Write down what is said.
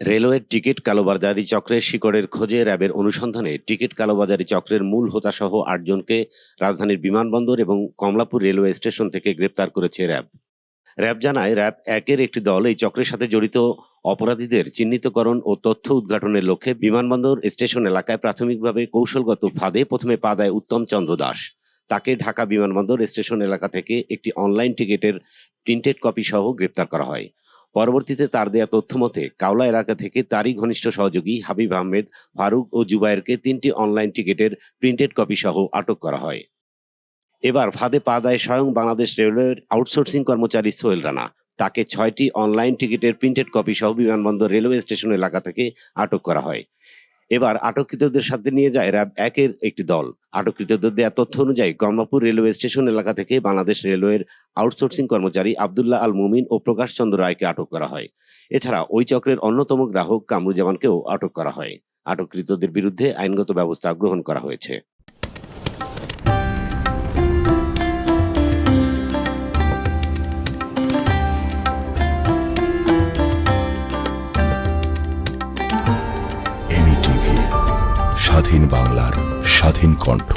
রেলওয়ের টিকিট কালোবাজারি চক্রের শিকড়ের খোঁজে র্যাবের অনুসন্ধানে টিকিট কালোবাজারি চক্রের মূল হোতাসহ আটজনকে রাজধানীর বিমানবন্দর এবং কমলাপুর রেলওয়ে স্টেশন থেকে গ্রেপ্তার করেছে র্যাব। র্যাব জানায়, র্যাব একের একটি দল এই চক্রের সাথে জড়িত অপরাধীদের চিহ্নিতকরণ ও তথ্য উদ্ঘাটনের লক্ষ্যে বিমানবন্দর স্টেশন এলাকায় প্রাথমিকভাবে কৌশলগত ফাঁদে প্রথমে পা দেয় উত্তম চন্দ্র দাস। তাকে ঢাকা বিমানবন্দর স্টেশন এলাকা থেকে একটি অনলাইন টিকিটের প্রিন্টেড কপি সহ গ্রেপ্তার করা হয়। পরবর্তীতে তার দেয়া তথ্য মতে, কাওলা এলাকা থেকে তারই ঘনিষ্ঠ সহযোগী হাবিব আহমেদ, ফারুক ও জুবায়েরকে তিনটি অনলাইন টিকিটের প্রিন্টেড কপি সহ আটক করা হয়। এবার ফাঁদে পা দেয় স্বয়ং বাংলাদেশ রেলওয়ের আউটসোর্সিং কর্মচারী সোহেল রানা। তাকে ছয়টি অনলাইন টিকিটের প্রিন্টেড কপি সহ বিমানবন্দর রেলওয়ে স্টেশন এলাকা থেকে আটক করা হয়। এবার আটককৃতদের সাথে নিয়ে যায় র্যাব একের একটি দল। আটককৃতদের দেওয়া তথ্য অনুযায়ী কমলাপুর রেলওয়ে স্টেশন এলাকা থেকে বাংলাদেশ রেলওয়ের আউটসোর্সিং কর্মচারী আবদুল্লাহ আল মুমিন ও প্রকাশ চন্দ্র রায়কে আটক করা হয়। এছাড়া ওই চক্রের অন্যতম গ্রাহক কামরুজ্জামানকেও আটক করা হয়। আটককৃতদের বিরুদ্ধে আইনগত ব্যবস্থা গ্রহণ করা হয়েছে। স্বাধীন বাংলার স্বাধীন কণ্ঠ।